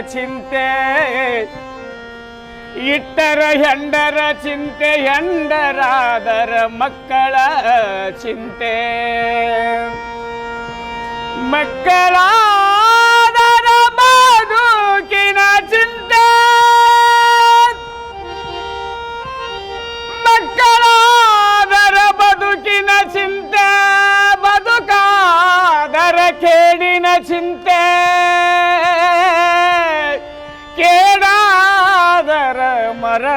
ಚಿಂತೆ ಇಟ್ಟರ ಹೆಂಡರ ಚಿಂತೆ, ಹೆಂಡರಾದರ ಮಕ್ಕಳ ಚಿಂತೆ. ಮಕ್ಕಳ ಬದುಕಿನ ಚಿಂತೆ. ಮಕ್ಕಳಾದರ ಬದುಕಿನ ಚಿಂತೆ, ಬದುಕಾದರ ಕೇಡಿನ ಚಿಂತೆ.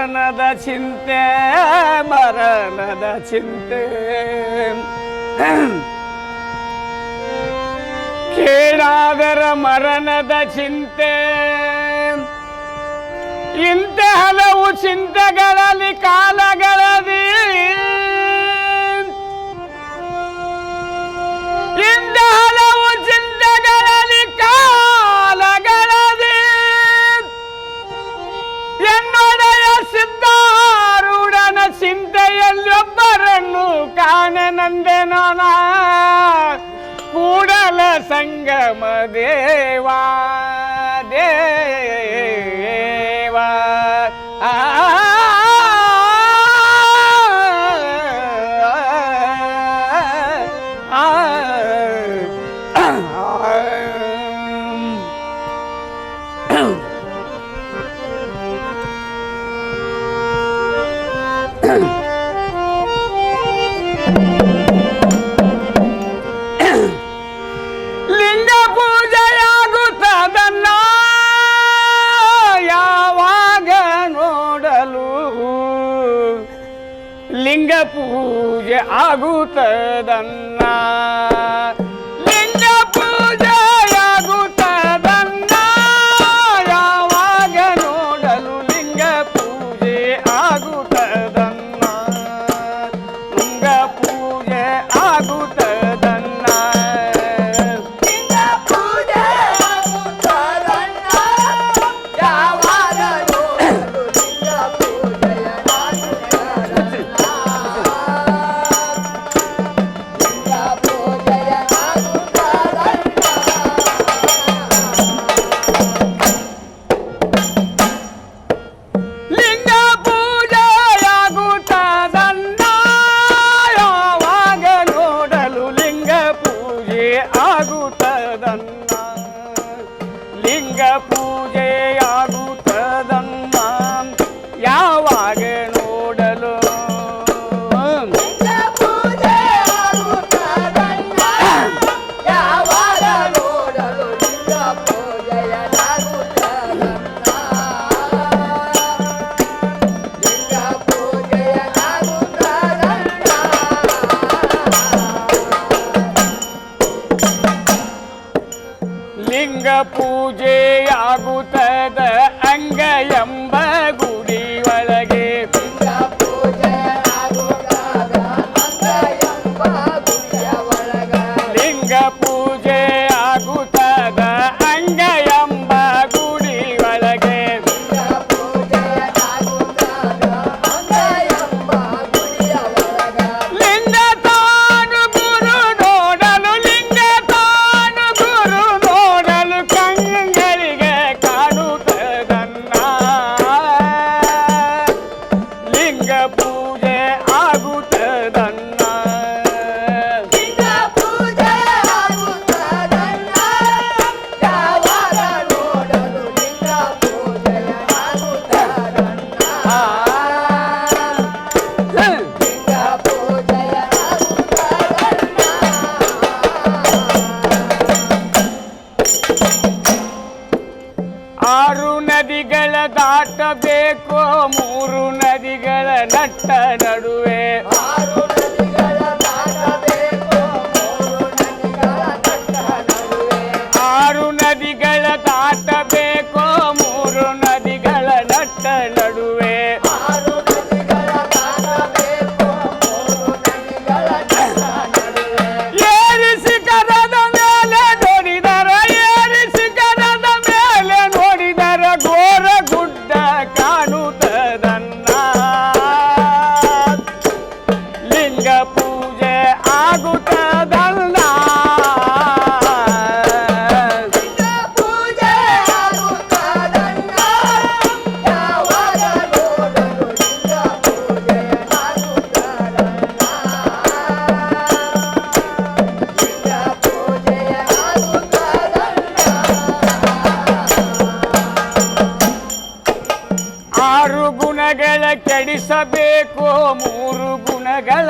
ಮರಣದ ಚಿಂತೆ ಮರಣದ ಚಿಂತೆ. ಕೇಳಾದರ ಮರಣದ ಚಿಂತೆ. ಇಂಥ ಹಲವು ಚಿಂತೆಗಳಲ್ಲಿ ಕಾಲಗಳದಿ ಕಾನ ನಂದನ ಕೂಡಲ ಸಂಗಮ ದೇವಾ ದೇ ಕೂತದನ್ನ पूजे आगुत दया ಮೂರು ನದಿಗಳ ನಟ್ಟ ನಡುವೆ. ಮೂಡಿಸಬೇಕು ಮೂರು ಗುಣಗಳ